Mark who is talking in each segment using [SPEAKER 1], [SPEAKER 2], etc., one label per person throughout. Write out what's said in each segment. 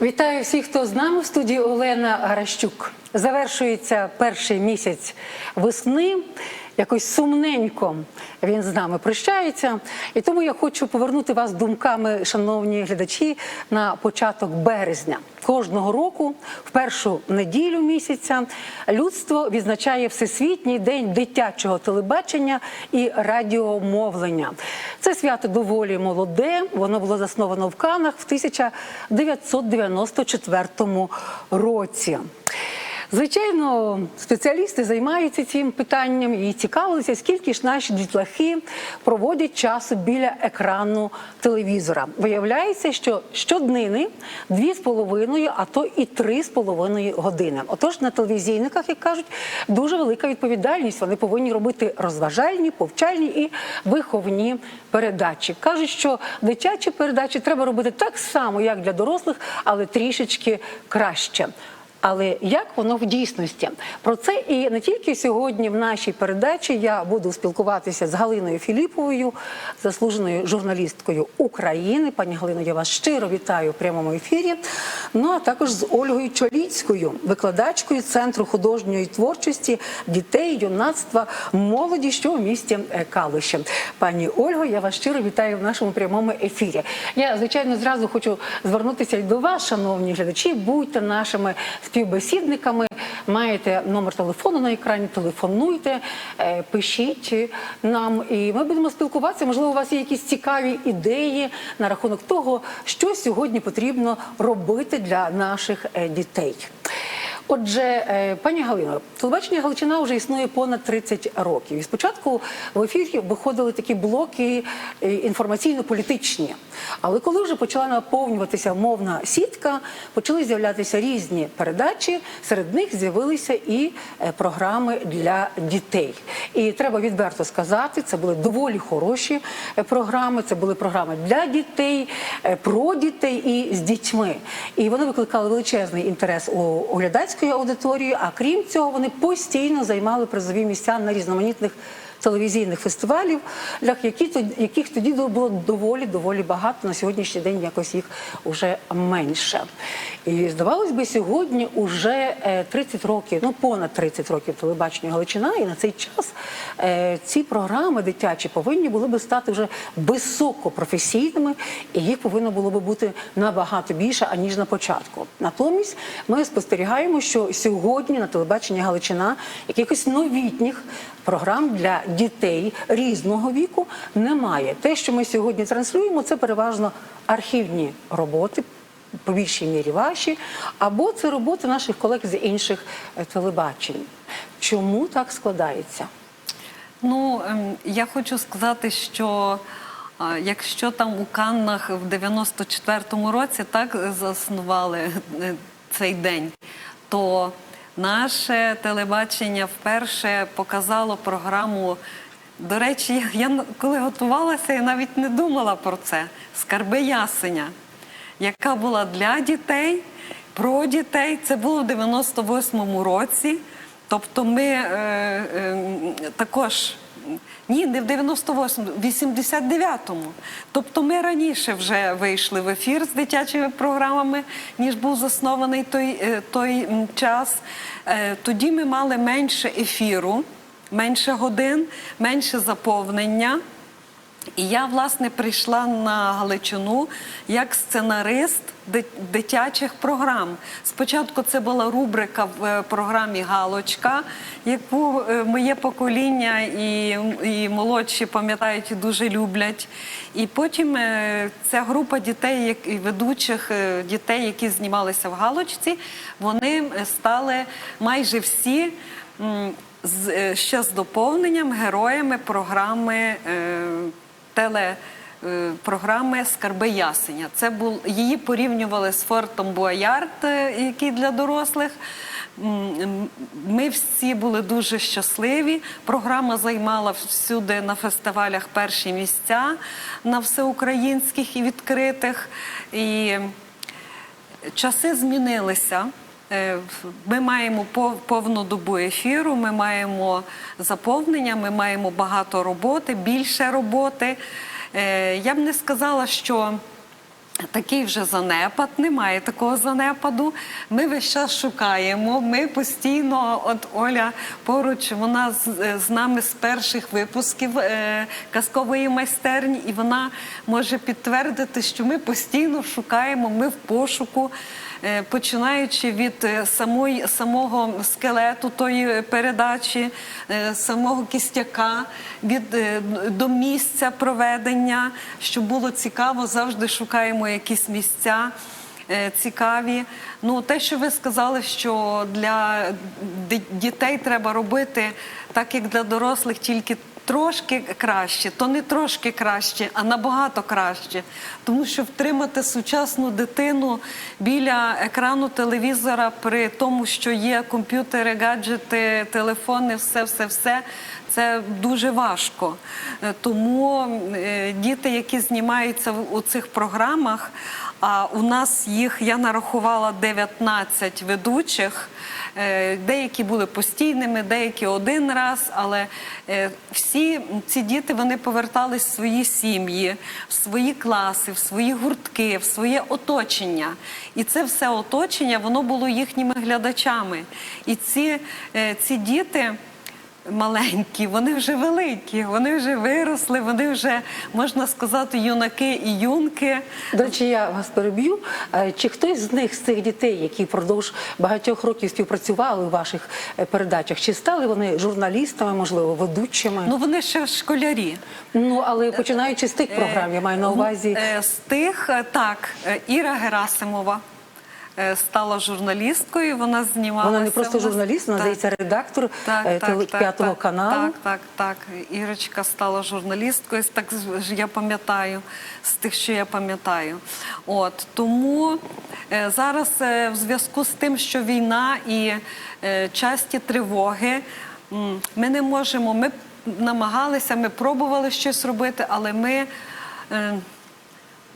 [SPEAKER 1] Вітаю всіх, хто з нами в студії Олена Гаращук. Завершується перший місяць весни. Якось сумненько він з нами прощається. І тому я хочу повернути вас думками, шановні глядачі, на початок березня. Кожного року, в першу неділю місяця, людство відзначає Всесвітній день дитячого телебачення і радіомовлення. Це свято доволі молоде. Воно було засновано в Канах в 1994 році. Звичайно, спеціалісти займаються цим питанням і цікавилися, скільки ж наші дітлахи проводять часу біля екрану телевізора. Виявляється, що щоднини дві з половиною, а то і три з половиною години. Отож, на телевізійниках, як кажуть, дуже велика відповідальність. Вони повинні робити розважальні, повчальні і виховні передачі. Кажуть, що дитячі передачі треба робити так само, як для дорослих, але трішечки краще. Але як воно в дійсності? Про це і не тільки сьогодні в нашій передачі я буду спілкуватися з Галиною Філіповою, заслуженою журналісткою України. Пані Галино, я вас щиро вітаю в прямому ефірі. Ну а також з Ольгою Чоліцькою, викладачкою Центру художньої творчості дітей, юнацтва, молоді, що в місті е, Калуще. Пані Ольго, я вас щиро вітаю в нашому прямому ефірі. Я звичайно зразу хочу звернутися і до вас, шановні глядачі. Будьте нашими співбесідниками. Маєте номер телефону на екрані, телефонуйте, е, пишіть нам, і ми будемо спілкуватися. Можливо, у вас є якісь цікаві ідеї на рахунок того, що сьогодні потрібно робити для наших е, дітей. Отже, е, пані Галино, телебачення Галичина вже існує понад 30 років. І спочатку в ефірі виходили такі блоки е, інформаційно-політичні. Але коли вже почала наповнюватися мовна сітка, почали з'являтися різні передачі. Серед них з'явилися і е, програми для дітей. І треба відверто сказати, це були доволі хороші програми. Це були програми для дітей, про дітей і з дітьми. І вони викликали величезний інтерес у глядацької аудиторією. А крім цього, вони постійно займали призові місця на різноманітних телевізійних фестивалів, для які тоді- яких тоді було доволі доволі багато. На сьогоднішній день якось їх уже менше. І здавалось би, сьогодні уже е, 30 років, ну понад 30 років телебачення Галичина, і на цей час е, ці програми дитячі повинні були би стати вже високопрофесійними, і їх повинно було би бути набагато більше аніж на початку. Натомість ми спостерігаємо, що сьогодні на телебаченні Галичина якихось новітніх програм для дітей різного віку немає. Те, що ми сьогодні транслюємо, це переважно архівні роботи. По більшій мірі ваші, або це роботи наших колег з інших е, телебачень. Чому так складається?
[SPEAKER 2] Ну, ем, я хочу сказати, що якщо там у Каннах в 94-му році так заснували е, цей день, то наше телебачення вперше показало програму. До речі, я, коли готувалася, я навіть не думала про це. Скарби ясеня, яка була для дітей, про дітей. Це було в 98-му році. Тобто ми е, е, також. Ні, не в 98-му, в 89-му. Тобто ми раніше вже вийшли в ефір з дитячими програмами, ніж був заснований той, е, той час. Е, Тоді ми мали менше ефіру, менше годин, менше заповнення. І я, власне, прийшла на Галичину як сценарист дитячих програм. Спочатку це була рубрика в е, програмі Галочка, яку е, моє покоління і, і молодші пам'ятають і дуже люблять. І потім е, ця група дітей, ведучих дітей, які знімалися в Галочці, вони стали майже всі. З, е, ще з доповненням героями програми е, теле. е, Програми Скарби Ясеня. Це був її порівнювали з Фортом Буаярд, е, який для дорослих. Ми всі були дуже щасливі. Програма займала всюди на фестивалях перші місця на всеукраїнських і відкритих. І часи змінилися. Е, Ми маємо пов- повну добу ефіру, ми маємо заповнення, ми маємо багато роботи, більше роботи. Е, Я б не сказала, що Такий вже занепад, немає такого занепаду. Ми весь час шукаємо. Ми постійно, от Оля поруч, вона з, з нами з перших випусків е, казкової майстерні, і вона може підтвердити, що ми постійно шукаємо, ми в пошуку. Е, Починаючи від е, самої, самого скелету тої передачі, е, самого кістяка, від, до місця проведення, щоб було цікаво, завжди шукаємо якісь місця е, цікаві. Ну, те, що ви сказали, що для дітей треба робити так, як для дорослих, тільки трошки краще, то не трошки краще, а набагато краще. Тому що втримати сучасну дитину біля екрану телевізора при тому, що є комп'ютери, гаджети, телефони, все, все, все. Це дуже важко. Е, Тому е, діти, які знімаються у цих програмах, а у нас їх я нарахувала 19 ведучих. Е, Деякі були постійними, деякі один раз, але всі ці діти вони повертались в свої сім'ї, в свої класи, в свої гуртки, в своє оточення. І це все оточення воно було їхніми глядачами. І ці, ці діти маленькі, вони вже великі, вони вже виросли, вони вже можна сказати юнаки і юнки.
[SPEAKER 1] До речі, я вас переб'ю. Е, Чи хтось з них, з цих дітей, які впродовж багатьох років співпрацювали у ваших е, передачах, чи стали вони журналістами, можливо, ведучими?
[SPEAKER 2] Ну вони ще школярі.
[SPEAKER 1] Ну, але починаючи з тих програм, я маю на увазі.
[SPEAKER 2] Е, З тих е, так, е, Іра Герасимова е, стала журналісткою. Вона знімалася.
[SPEAKER 1] Вона не просто журналіст, вона здається редактор е, п'ятого каналу.
[SPEAKER 2] Так, так, так. Ірочка стала журналісткою, так ж я пам'ятаю, з тих, що я пам'ятаю. От тому е, зараз е, в зв'язку з тим, що війна і е, часті тривоги, ми не можемо. Ми намагалися, ми пробували щось робити, але ми. е,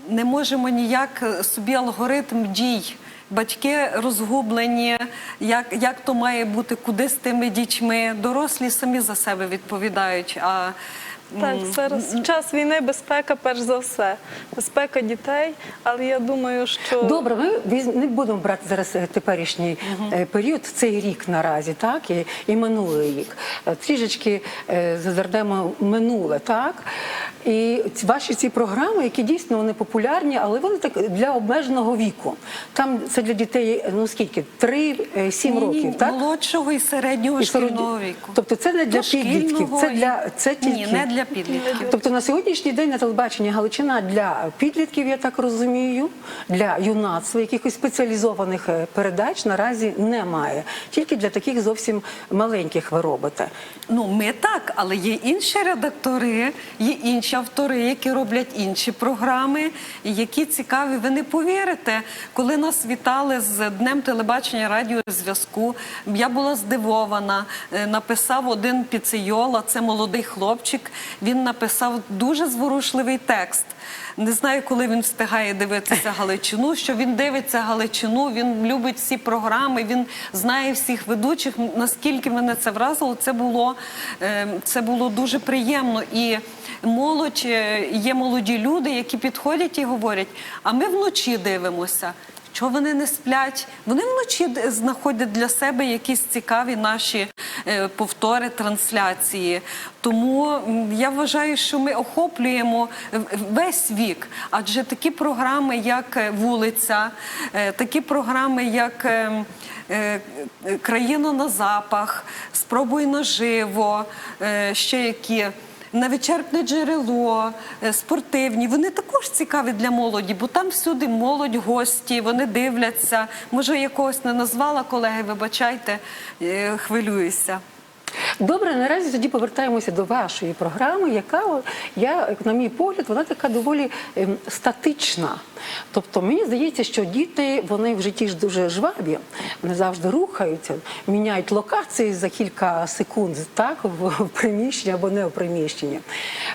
[SPEAKER 2] не можемо ніяк е, собі алгоритм дій. Батьки розгублені, як, як то має бути, куди з тими дітьми. Дорослі самі за себе відповідають. А
[SPEAKER 3] Так, зараз в час війни безпека перш за все. Безпека дітей, але я думаю, що
[SPEAKER 1] Добре, ми не будемо брати зараз е, теперішній е, період, цей рік наразі, так і, і минулий рік. Е, Трішечки зазирнемо минуле, так. І ваші ці програми, які дійсно вони популярні, але вони так для обмеженого віку. Там це для дітей, ну скільки? 3-7
[SPEAKER 2] ні,
[SPEAKER 1] років, так?
[SPEAKER 2] молодшого і середнього
[SPEAKER 1] І
[SPEAKER 2] шкільного віку.
[SPEAKER 1] Тобто це не для підлітків, це для це тільки
[SPEAKER 2] ні, не для підлітків.
[SPEAKER 1] Тобто на сьогоднішній день на телебаченні Галичина для підлітків, я так розумію, для юнацтва якихось спеціалізованих е, передач наразі немає. Тільки для таких зовсім маленьких ви робите.
[SPEAKER 2] Ну, ми так, але є інші редактори, є інші автори, які роблять інші програми, які цікаві. Ви не повірите, коли нас вітали з Днем телебачення радіозв'язку, я була здивована. Е, Написав один піцейола, це молодий хлопчик. Він написав дуже зворушливий текст. Не знаю, коли він встигає дивитися Галичину. Що він дивиться Галичину, він любить всі програми, він знає всіх ведучих. Наскільки мене це вразило, це було, е, це було дуже приємно. І молодь е, є молоді люди, які підходять і говорять: а ми вночі дивимося. Чого вони не сплять? Вони вночі знаходять для себе якісь цікаві наші е, повтори трансляції. Тому я вважаю, що ми охоплюємо весь вік. Адже такі програми, як е, вулиця, е, такі програми, як е, е, е, Країна на запах, спробуй наживо, ще які. Невичерпне джерело, е, спортивні. Вони також цікаві для молоді, бо там всюди молодь, гості, вони дивляться. Може, я когось не назвала колеги, вибачайте, е, хвилююся.
[SPEAKER 1] Добре, наразі тоді повертаємося до вашої програми, яка я, на мій погляд, вона така доволі ем, статична. Тобто мені здається, що діти вони в житті ж дуже жваві, вони завжди рухаються, міняють локації за кілька секунд, так в, приміщенні або не в приміщенні.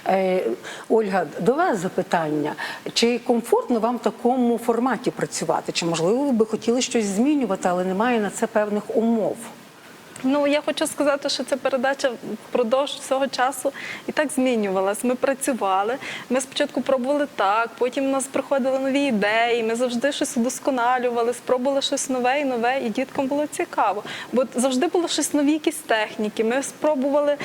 [SPEAKER 1] Е, Ольга, до вас запитання: чи комфортно вам в такому форматі працювати? Чи можливо ви би хотіли щось змінювати, але немає на це певних умов?
[SPEAKER 3] Ну, я хочу сказати, що ця передача впродовж всього часу і так змінювалась. Ми працювали. Ми спочатку пробували так, потім у нас приходили нові ідеї. Ми завжди щось удосконалювали, спробували щось нове і нове, і діткам було цікаво. Бо завжди було щось нові, якісь техніки. Ми спробували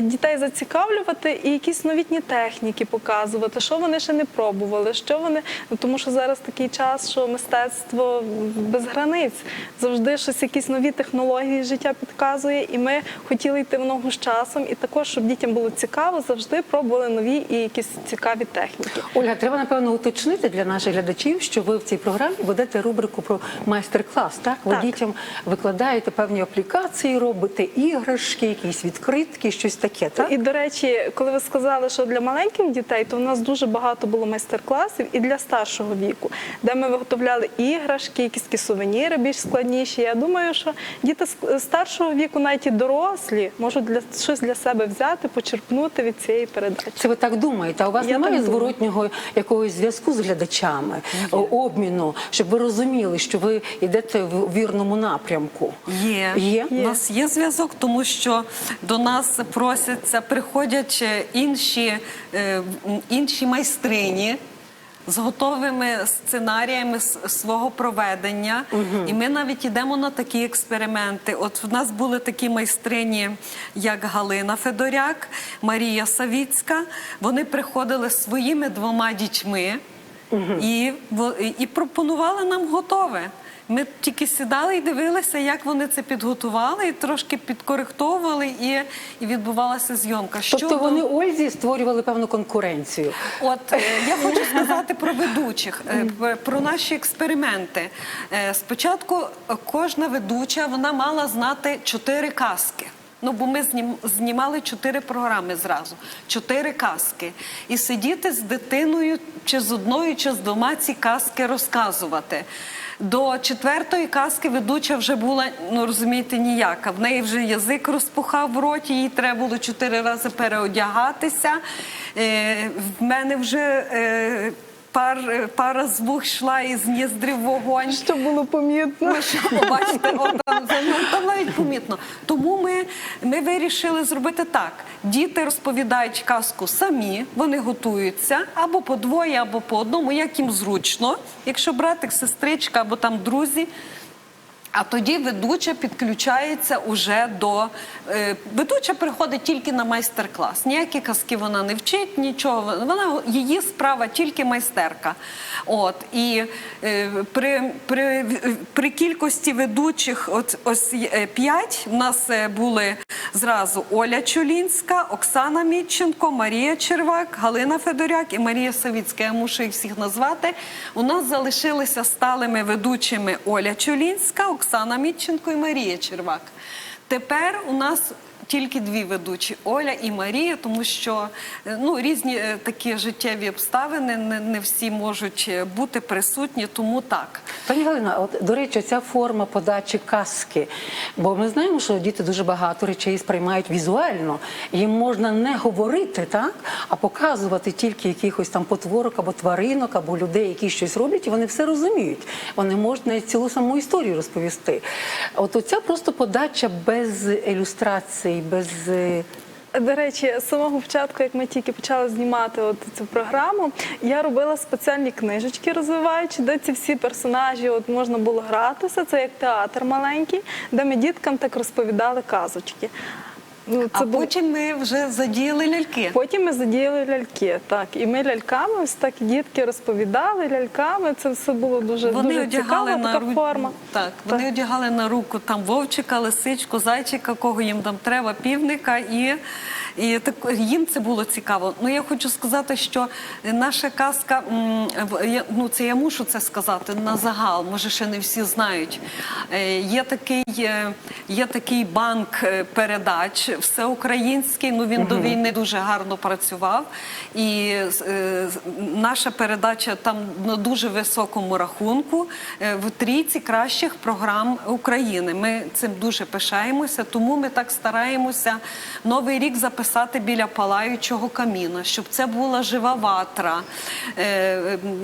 [SPEAKER 3] дітей зацікавлювати і якісь новітні техніки показувати, що вони ще не пробували, що вони. Ну, тому що зараз такий час, що мистецтво без границь. Завжди щось, якісь нові технології життя підказує, і ми хотіли йти в ногу з часом. І також, щоб дітям було цікаво, завжди пробували нові і якісь цікаві техніки.
[SPEAKER 1] Ольга, треба напевно уточнити для наших глядачів, що ви в цій програмі ведете рубрику про майстер-клас. Так, ви
[SPEAKER 3] Так.
[SPEAKER 1] дітям викладаєте певні аплікації, робите іграшки, якісь відкритки, щось таке. Так
[SPEAKER 3] І до речі, коли ви сказали, що для маленьких дітей, то в нас дуже багато було майстер-класів і для старшого віку, де ми виготовляли іграшки, якісь сувеніри більш складніші. Я думаю, що діти з старшого віку, навіть і дорослі, можуть для щось для себе взяти, почерпнути від цієї передачі.
[SPEAKER 1] Це ви так думаєте? А у вас
[SPEAKER 3] Я
[SPEAKER 1] немає
[SPEAKER 3] так думаю.
[SPEAKER 1] зворотнього якогось зв'язку з глядачами, о, обміну, щоб ви розуміли, що ви йдете в вірному напрямку?
[SPEAKER 2] Є.
[SPEAKER 1] Є?
[SPEAKER 2] У нас є зв'язок, тому що до нас просяться, приходять е, інші, е, інші майстрині. З готовими сценаріями свого проведення, і ми навіть йдемо на такі експерименти. От в нас були такі майстрині, як Галина Федоряк, Марія Савіцька. Вони приходили з своїми двома дітьми і, і пропонували нам готове. Ми тільки сідали і дивилися, як вони це підготували, і трошки підкоректовували, і, і відбувалася зйомка.
[SPEAKER 1] Тобто
[SPEAKER 2] Щодо-
[SPEAKER 1] вони Ользі створювали певну конкуренцію.
[SPEAKER 2] От е, я хочу сказати про ведучих, е, про наші експерименти. Е, Спочатку кожна ведуча вона мала знати чотири казки. Ну, бо ми знім- знімали чотири програми зразу, чотири казки. І сидіти з дитиною чи з одною, чи з двома ці казки розказувати. До четвертої казки ведуча вже була, ну розумієте, ніяка. В неї вже язик розпухав в роті, їй треба було чотири рази переодягатися. Е, в мене вже е, пар, пара з вух йшла із ніздрів вогонь.
[SPEAKER 3] Що було помітно?
[SPEAKER 2] Ми що побачите, от там, там, там навіть помітно. Тому ми, ми вирішили зробити так: діти розповідають казку самі, вони готуються або по двоє, або по одному, як їм зручно. Якщо братик, сестричка або там друзі. А тоді ведуча підключається уже до е, ведуча приходить тільки на майстер-клас. Ніякі казки вона не вчить, нічого. Вона її справа тільки майстерка. От і е, при, при, при кількості ведучих, от ось е, п'ять. У нас е, були зразу Оля Чулінська, Оксана Мітченко, Марія Червак, Галина Федоряк і Марія Савіцька. Я мушу їх всіх назвати. У нас залишилися сталими ведучими Оля Чулінська, Оксана Мітченко і Марія Червак. Тепер у нас тільки дві ведучі Оля і Марія, тому що е, ну, різні е, такі життєві обставини, не, не всі можуть е, бути присутні, тому так.
[SPEAKER 1] Пані Галина, от до речі, ця форма подачі казки. Бо ми знаємо, що діти дуже багато речей сприймають візуально. Їм можна не говорити, так, а показувати тільки якихось там потворок або тваринок, або людей, які щось роблять, і вони все розуміють. Вони можуть навіть цілу саму історію розповісти. От оця просто подача без без. е,
[SPEAKER 3] До речі, з самого початку, як ми тільки почали знімати от цю програму, я робила спеціальні книжечки розвиваючи, де ці всі персонажі от можна було гратися. Це як театр маленький, де ми діткам так розповідали казочки. Ну,
[SPEAKER 2] А
[SPEAKER 3] був-
[SPEAKER 2] потім ми вже задіяли ляльки.
[SPEAKER 3] Потім ми задіяли ляльки, так. І ми ляльками, ось так дітки розповідали ляльками. Це все було дуже,
[SPEAKER 2] Вони
[SPEAKER 3] дуже
[SPEAKER 2] одягали
[SPEAKER 3] цікава
[SPEAKER 2] на
[SPEAKER 3] така
[SPEAKER 2] ру-
[SPEAKER 3] форма.
[SPEAKER 2] Так, вони одягали на руку там вовчика, лисичку, зайчика, кого їм там треба, півника, і, і так, їм це було цікаво. Ну я хочу сказати, що наша казка, ну це я мушу це сказати на загал, може ще не всі знають. Е, Є такий, е, є такий банк е, передач всеукраїнський. Ну він до війни дуже гарно працював. І наша передача там на дуже високому рахунку в трійці кращих програм України. Ми цим дуже пишаємося, тому ми так стараємося новий рік записати біля палаючого каміна, щоб це була жива ватра. Е,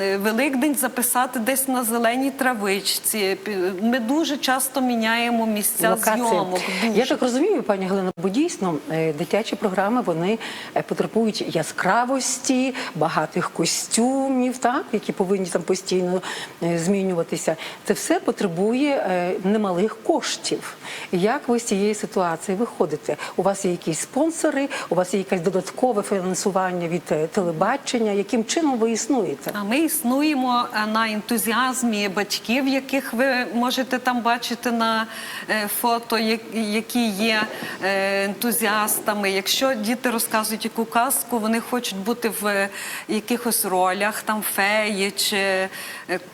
[SPEAKER 2] е, Великдень записати десь на зеленій травичці. Ми дуже часто міняємо місця зйомок. Дуже.
[SPEAKER 1] Я так розумію, пані Галина, бо дійсно е, дитячі програми вони потребують яскравості, багатих костюмів, так які повинні там постійно змінюватися. Це все потребує немалих коштів. Як ви з цієї ситуації виходите? У вас є якісь спонсори, у вас є якесь додаткове фінансування від е, телебачення? Яким чином ви існуєте?
[SPEAKER 2] А ми існуємо е, на ентузіазмі батьків, яких ви можете там бачити на е, фото, які є ентузіастами. Якщо діти розказують яку казку, вони хочуть бути в якихось ролях, там феї чи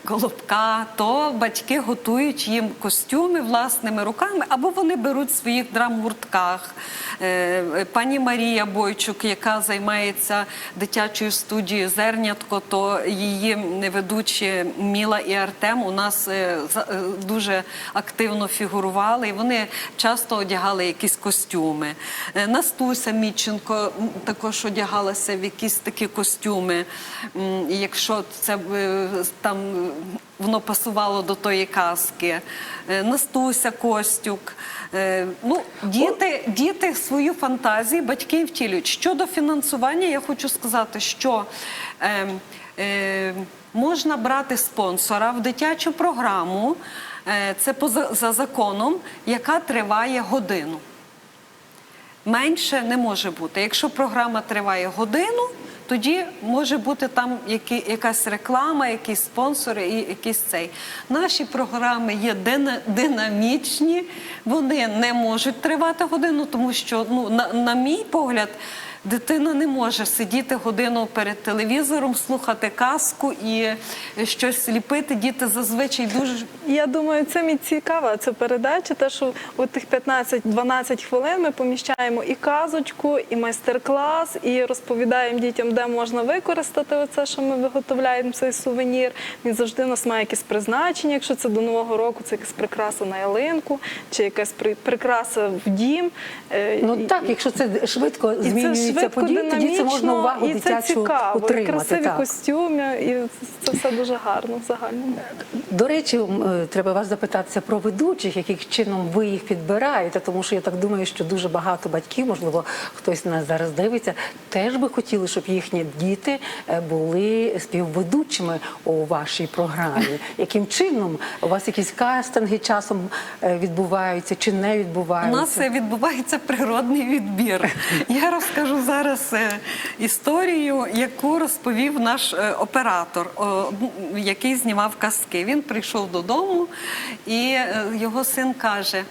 [SPEAKER 2] колобка, то батьки готують їм костюми власними руками, або вони беруть своїх драмгуртках. Е, е, Пані Марія Бойчук, яка займається дитячою студією Зернятко, то її ведучі Міла і Артем у нас е, е, дуже активно фігурували, і вони часто одягали якісь костюми. Е, Настуся Міченко також одягалася в якісь такі костюми. Якщо це там воно пасувало до тої казки. Настуся Костюк. Е, Ну, діти, діти свою фантазію батьки втілюють. Щодо фінансування, я хочу сказати, що е, е, можна брати спонсора в дитячу програму. е, Це поза за законом, яка триває годину. Менше не може бути. Якщо програма триває годину, тоді може бути там які, якась реклама, якісь спонсори і якийсь цей. Наші програми є дина- динамічні, вони не можуть тривати годину, тому що, ну, на, на мій погляд, дитина не може сидіти годину перед телевізором, слухати казку і щось ліпити. Діти зазвичай дуже
[SPEAKER 3] Я думаю, це мені цікава ця передача, те, що у тих 15-12 хвилин ми поміщаємо і казочку, і майстер-клас, і розповідаємо дітям, де можна використати оце, що ми виготовляємо цей сувенір. Він завжди у нас має якесь призначення. Якщо це до нового року, це якась прикраса на ялинку, чи якась при- прикраса в дім. Е,
[SPEAKER 1] Ну так, якщо це швидко змінюється
[SPEAKER 3] швидко,
[SPEAKER 1] події, тоді це можна увагу
[SPEAKER 3] і це
[SPEAKER 1] дитячу
[SPEAKER 3] цікаво, і
[SPEAKER 1] утримати.
[SPEAKER 3] красиві
[SPEAKER 1] так.
[SPEAKER 3] костюми, і це все дуже гарно в загальному.
[SPEAKER 1] До речі, е, треба вас запитатися про ведучих, яким чином ви їх підбираєте, тому що я так думаю, що дуже багато батьків, можливо, хтось нас зараз дивиться, теж би хотіли, щоб їхні діти е, були співведучими у вашій програмі. Яким чином у вас якісь кастинги часом е, відбуваються чи не
[SPEAKER 2] У
[SPEAKER 1] відбуваються?
[SPEAKER 2] нас е, відбувається природний відбір. Я розкажу зараз е, історію, яку розповів наш е, оператор, який знімав казки. Він прийшов додому, і е, його син каже: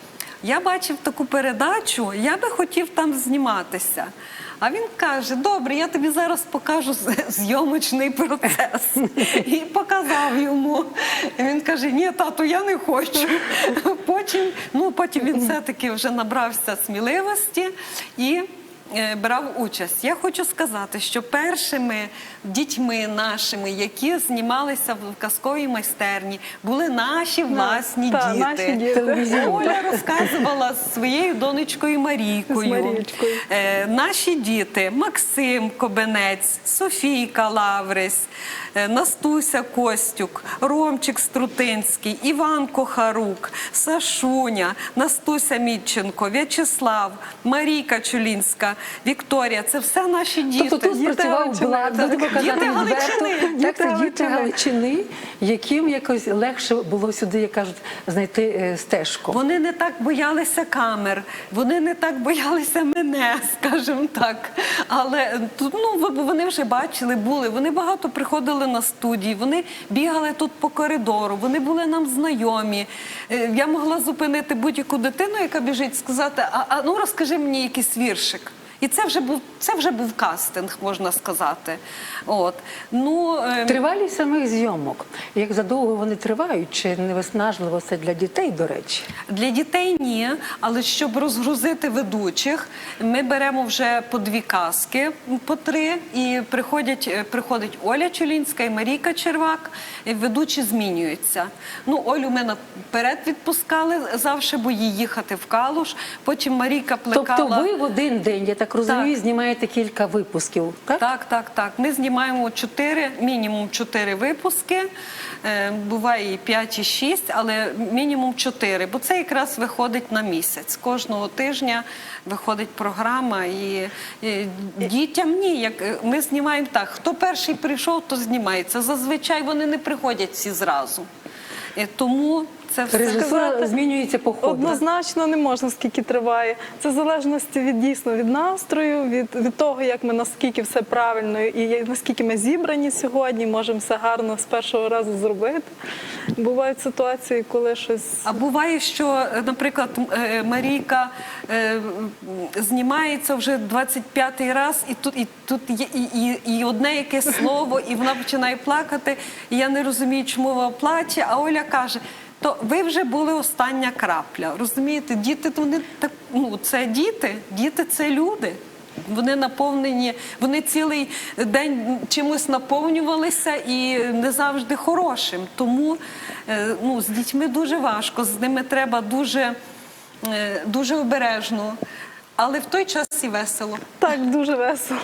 [SPEAKER 2] Я бачив таку передачу, я би хотів там зніматися. А він каже: Добре, я тобі зараз покажу зйомочний процес. І показав йому. І він каже: Ні, тату, я не хочу. Потім, ну, потім він все-таки вже набрався сміливості і. Е, Брав участь. Я хочу сказати, що першими дітьми нашими, які знімалися в казковій майстерні, були наші власні
[SPEAKER 3] та,
[SPEAKER 2] діти.
[SPEAKER 3] наші діти.
[SPEAKER 2] Оля розказувала з своєю донечкою Марійкою. Е, наші діти Максим Кобенець, Софійка Лаврись, е, Настуся Костюк, Ромчик Струтинський, Іван Кохарук, Сашуня, Настуся Мітченко, В'ячеслав, Марійка Чулінська, Вікторія. Це все наші діти.
[SPEAKER 1] Тобто тут
[SPEAKER 3] Діти
[SPEAKER 1] спрацював блат, будемо казати відверто. Так, це діти
[SPEAKER 3] Галичини.
[SPEAKER 1] Яким якось легше було сюди, як кажуть, знайти е, стежку.
[SPEAKER 2] Вони не так боялися камер, вони не так боялися мене, скажімо так. Але тут ну вони вже бачили, були. Вони багато приходили на студії, вони бігали тут по коридору, вони були нам знайомі. Е, Я могла зупинити будь-яку дитину, яка біжить, сказати: а, а ну розкажи мені якийсь віршик. І це вже був це вже був кастинг, можна сказати. От ну е,
[SPEAKER 1] Тривалість самих зйомок. Як задовго вони тривають, чи не виснажливо це для дітей, до речі?
[SPEAKER 2] Для дітей ні, але щоб розгрузити ведучих, ми беремо вже по дві казки, по три, і приходять, е, приходить Оля Чулінська і Марійка Червак. і Ведучі змінюються. Ну, Олю ми наперед відпускали завжди, бо їй їхати в Калуш. Потім Марійка плекала.
[SPEAKER 1] Тобто ви в один день, я так розумію,
[SPEAKER 2] Так.
[SPEAKER 1] Знімаєте кілька випусків, так?
[SPEAKER 2] Так, так, так. Ми знімаємо чотири, мінімум чотири випуски. Е, Буває і 5, і 6, але мінімум 4, бо це якраз виходить на місяць. Кожного тижня виходить програма, і, і дітям ні. Як е, ми знімаємо так, хто перший прийшов, то знімається. Зазвичай вони не приходять всі зразу. Е, Тому це все.
[SPEAKER 1] Режисура
[SPEAKER 3] сказати,
[SPEAKER 1] змінюється по ходу.
[SPEAKER 3] Однозначно не можна, скільки триває. Це в залежності від дійсно від настрою, від, від того, як ми наскільки все правильно і наскільки ми зібрані сьогодні, можемо все гарно з першого разу зробити. Бувають ситуації, коли щось
[SPEAKER 2] А буває, що, наприклад, е, Марійка е, знімається вже 25-й раз, і тут, і тут є і, і, і одне якесь слово, і вона починає плакати. І я не розумію, чому вона плаче. А Оля каже. То ви вже були остання крапля. Розумієте, діти вони так ну це діти, діти це люди. Вони наповнені, вони цілий день чимось наповнювалися і не завжди хорошим. Тому е, ну, з дітьми дуже важко, з ними треба дуже, е, дуже обережно, але в той час і весело.
[SPEAKER 3] так дуже весело.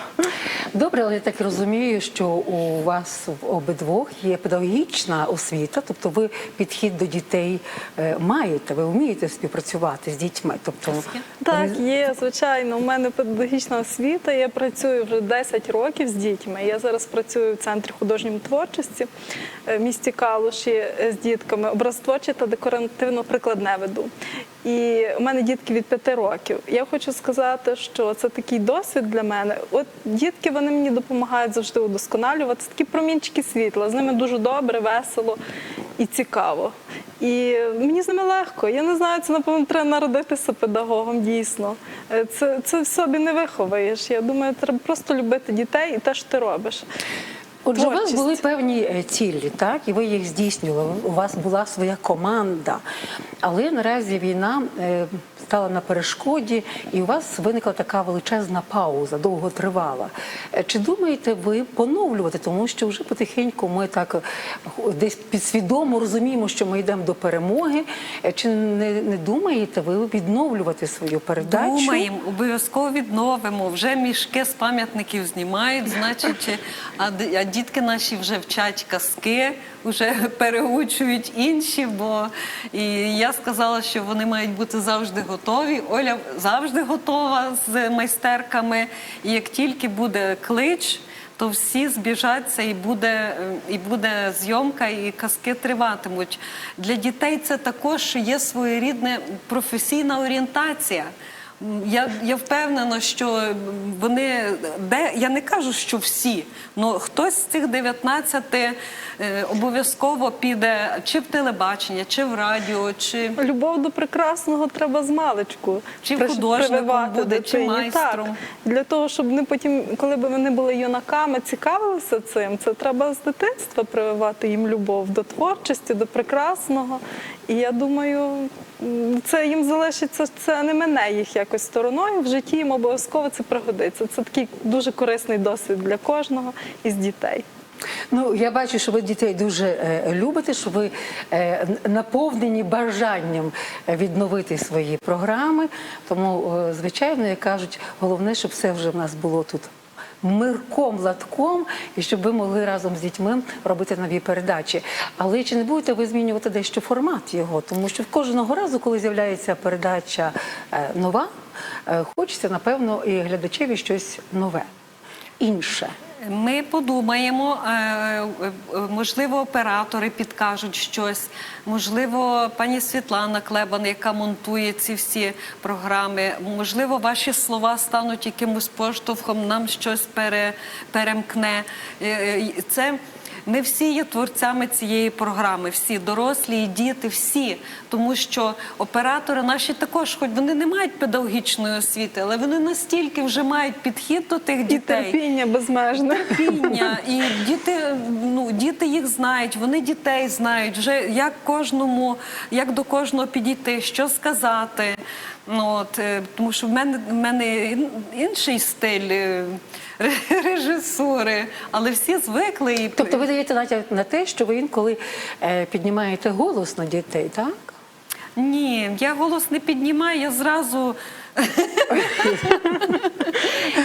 [SPEAKER 1] Добре, але я так розумію, що у вас в обидвох є педагогічна освіта, тобто ви підхід до дітей е, маєте, ви вмієте співпрацювати з дітьми. Тобто
[SPEAKER 3] Так, є, звичайно. У мене педагогічна освіта. Я працюю вже 10 років з дітьми. Я зараз працюю в центрі художньої творчості е, в місті Калуші е, з дітками. Образотворче та декоративно-прикладне веду. І у мене дітки від 5 років. Я хочу сказати, що це такий досвід для мене. От дітки вони мені допомагають завжди удосконалювати. Це такі промінчики світла. З ними дуже добре, весело і цікаво. І мені з ними легко. Я не знаю, це напевно треба народитися педагогом дійсно. Е, Це, це в собі не виховаєш. Я думаю, треба просто любити дітей і те, що ти робиш.
[SPEAKER 1] Отже, у вас були певні е, цілі, так, і ви їх здійснювали. У вас була своя команда. Але наразі війна е, стала на перешкоді, і у вас виникла така величезна пауза, довго тривала. Е, Чи думаєте ви поновлювати, тому що вже потихеньку ми так е, десь підсвідомо розуміємо, що ми йдемо до перемоги. Е, Чи не, не думаєте ви відновлювати свою передачу?
[SPEAKER 2] Думаємо, обов'язково відновимо. Вже мішки з пам'ятників знімають, значить, а, дітки наші вже вчать казки, вже переучують інші. Бо і я сказала, що вони мають бути завжди готові. Оля завжди готова з майстерками. І як тільки буде клич. То всі збіжаться і буде, і буде зйомка, і казки триватимуть. Для дітей це також є своєрідна професійна орієнтація. Я, я впевнена, що вони де я не кажу, що всі, але хтось з цих 19 е, обов'язково піде чи в телебачення, чи в радіо, чи
[SPEAKER 3] Любов до прекрасного треба з маличку.
[SPEAKER 2] Чи
[SPEAKER 3] Приш-
[SPEAKER 2] художником
[SPEAKER 3] прививати
[SPEAKER 2] буде, чи
[SPEAKER 3] дитині.
[SPEAKER 2] майстром.
[SPEAKER 3] Так, для того, щоб вони потім, коли б вони були юнаками, цікавилися цим, це треба з дитинства прививати їм любов до творчості, до прекрасного. І я думаю, це їм залишиться, це не мене їх якось стороною. В житті їм обов'язково це пригодиться. Це такий дуже корисний досвід для кожного із дітей.
[SPEAKER 1] Ну, я бачу, що ви дітей дуже е, любите, що ви е, наповнені бажанням відновити свої програми. Тому, е, звичайно, як кажуть, головне, щоб все вже в нас було тут. Мирком, латком, і щоб ви могли разом з дітьми робити нові передачі. Але чи не будете ви змінювати дещо формат його? Тому що кожного разу, коли з'являється передача е, нова, е, хочеться, напевно, і глядачеві щось нове, інше.
[SPEAKER 2] Ми подумаємо, е, е, можливо, оператори підкажуть щось. Можливо, пані Світлана Клебан, яка монтує ці всі програми. Можливо, ваші слова стануть якимось поштовхом, нам щось пере, перемкне. Е, Це Не всі є творцями цієї програми, всі дорослі і діти, всі. Тому що оператори наші також, хоч вони не мають педагогічної освіти, але вони настільки вже мають підхід до тих
[SPEAKER 3] І
[SPEAKER 2] дітей.
[SPEAKER 3] терпіння безмежне.
[SPEAKER 2] терпіння, і діти, ну діти їх знають, вони дітей знають вже як кожному, як до кожного підійти, що сказати. Ну от е, тому, що в мене в мене інший стиль режисури, але всі звикли і
[SPEAKER 1] Тобто ви даєте натяк на те, що ви інколи е, піднімаєте голос на дітей, так?
[SPEAKER 2] ні, я голос не піднімаю, я зразу.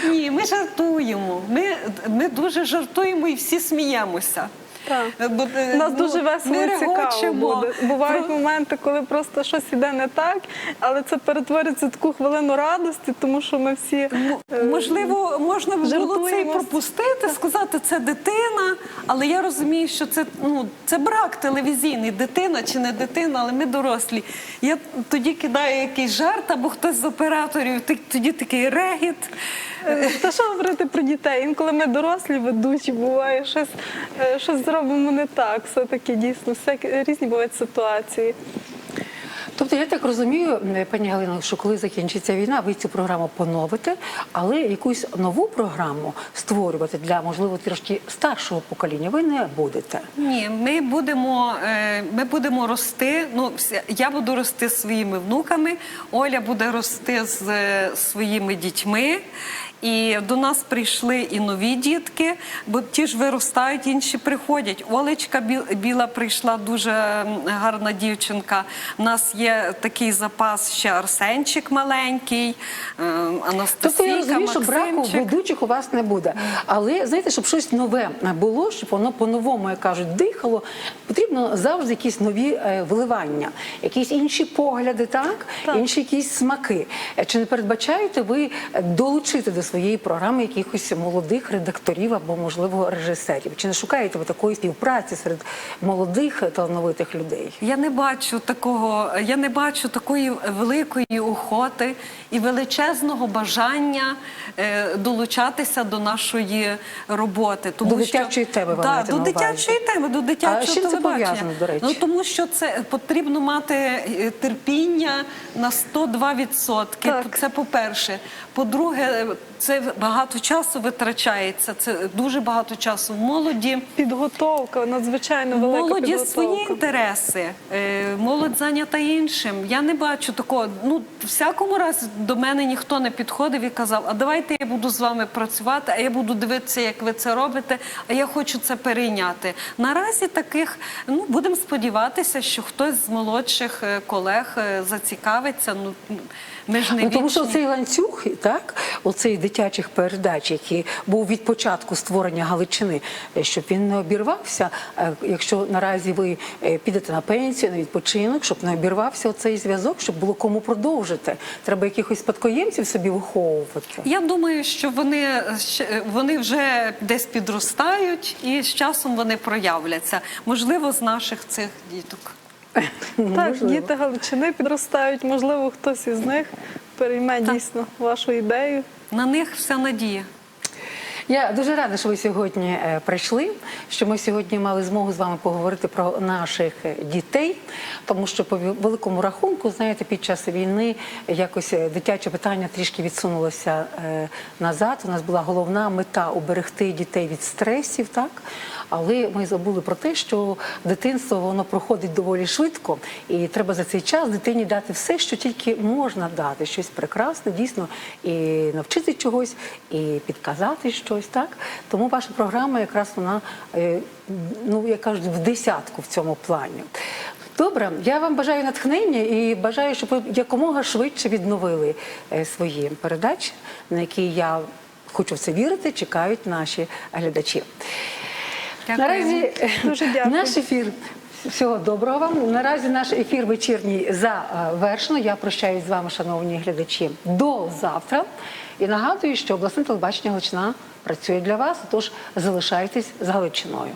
[SPEAKER 2] Ні, ми жартуємо. Ми, ми дуже жартуємо і всі сміємося.
[SPEAKER 3] Так.
[SPEAKER 2] Е,
[SPEAKER 3] У нас
[SPEAKER 2] ну,
[SPEAKER 3] дуже весело і цікаво буде. Бувають моменти, коли просто щось іде не так, але це перетворюється в таку хвилину радості, тому що ми всі е,
[SPEAKER 2] Можливо, можна було це і пропустити, сказати, це дитина, але я розумію, що це, ну, це брак телевізійний, дитина чи не дитина, але ми дорослі. Я тоді кидаю якийсь жарт або хтось з операторів, ти- тоді такий регіт.
[SPEAKER 3] Е, Та що говорити про дітей? Інколи ми дорослі ведучі, буває щось, е, щось зробимо не так. Все таки дійсно, всякі різні бувають ситуації.
[SPEAKER 1] Тобто я так розумію, е, пані Галино, що коли закінчиться війна, ви цю програму поновите, але якусь нову програму створювати для можливо трошки старшого покоління ви не будете.
[SPEAKER 2] Ні, ми будемо, ми будемо рости. Ну, я буду рости з своїми внуками, Оля буде рости з своїми дітьми. І до нас прийшли і нові дітки, бо ті ж виростають, інші приходять. Олечка Бі- біла прийшла дуже гарна дівчинка. У нас є такий запас ще Арсенчик маленький, е, Анастасійка,
[SPEAKER 1] Тобто я розумію, що браку ведучих у вас не буде. Але знаєте, щоб щось нове було, щоб воно по-новому, як кажуть, дихало, потрібно завжди якісь нові е, вливання, якісь інші погляди, так?
[SPEAKER 3] Так.
[SPEAKER 1] інші якісь смаки. Е, Чи не передбачаєте ви долучити до своєї програми якихось молодих редакторів або, можливо, режисерів? Чи не шукаєте ви такої співпраці серед молодих талановитих людей?
[SPEAKER 2] Я не бачу такого, я не бачу такої великої охоти і величезного бажання е, долучатися до нашої роботи. Тому
[SPEAKER 1] До
[SPEAKER 2] що-
[SPEAKER 1] дитячої теми ви
[SPEAKER 2] Да, до дитячої теми, до дитячого
[SPEAKER 1] А з це пов'язано, до речі?
[SPEAKER 2] Ну тому що це потрібно мати е, терпіння на 102%.
[SPEAKER 3] Так.
[SPEAKER 2] Це по-перше. По-друге, це багато часу витрачається. Це дуже багато часу. Молоді.
[SPEAKER 3] Підготовка надзвичайно велика
[SPEAKER 2] Молоді
[SPEAKER 3] підготовка.
[SPEAKER 2] свої інтереси, е, молодь зайнята іншим. Я не бачу такого. Ну, в всякому разі до мене ніхто не підходив і казав, а давайте я буду з вами працювати, а я буду дивитися, як ви це робите, а я хочу це перейняти. Наразі таких, ну, будемо сподіватися, що хтось з молодших е, колег е, зацікавиться. Ну, ми ж не
[SPEAKER 1] Ну, тому що цей ланцюг, так, оцей дитячих передач, який був від початку створення Галичини, е, щоб він не обірвався. е, Якщо наразі ви е, підете на пенсію, на відпочинок, щоб не обірвався оцей зв'язок, щоб було кому продовжити. Треба якихось спадкоємців собі виховувати.
[SPEAKER 2] Я думаю, що вони, вони вже десь підростають і з часом вони проявляться. Можливо, з наших цих діток.
[SPEAKER 3] Так, діти Галичини підростають, можливо, хтось із них перейме дійсно вашу ідею.
[SPEAKER 2] На них вся надія.
[SPEAKER 1] Я дуже рада, що ви сьогодні е, прийшли. Що ми сьогодні мали змогу з вами поговорити про наших е, дітей, тому що по великому рахунку, знаєте, під час війни якось е, дитяче питання трішки відсунулося назад. У нас була головна мета уберегти дітей від стресів, так. Але ми забули про те, що дитинство воно проходить доволі швидко, і треба за цей час дитині дати все, що тільки можна дати, щось прекрасне, дійсно, і навчити чогось, і підказати щось. Так тому ваша програма якраз вона, е, ну як кажуть, в десятку в цьому плані. Добре, я вам бажаю натхнення і бажаю, щоб ви якомога швидше відновили е, свої передачі, на які я хочу в це вірити, чекають наші глядачі.
[SPEAKER 2] Дякуємо.
[SPEAKER 1] Наразі
[SPEAKER 3] Дуже дякую.
[SPEAKER 1] наш ефір. Всього доброго вам. Наразі наш ефір вечірній завершено. Я прощаюсь з вами, шановні глядачі, до завтра. І нагадую, що обласне телебачення Галичина працює для вас. Тож залишайтесь з Галичиною.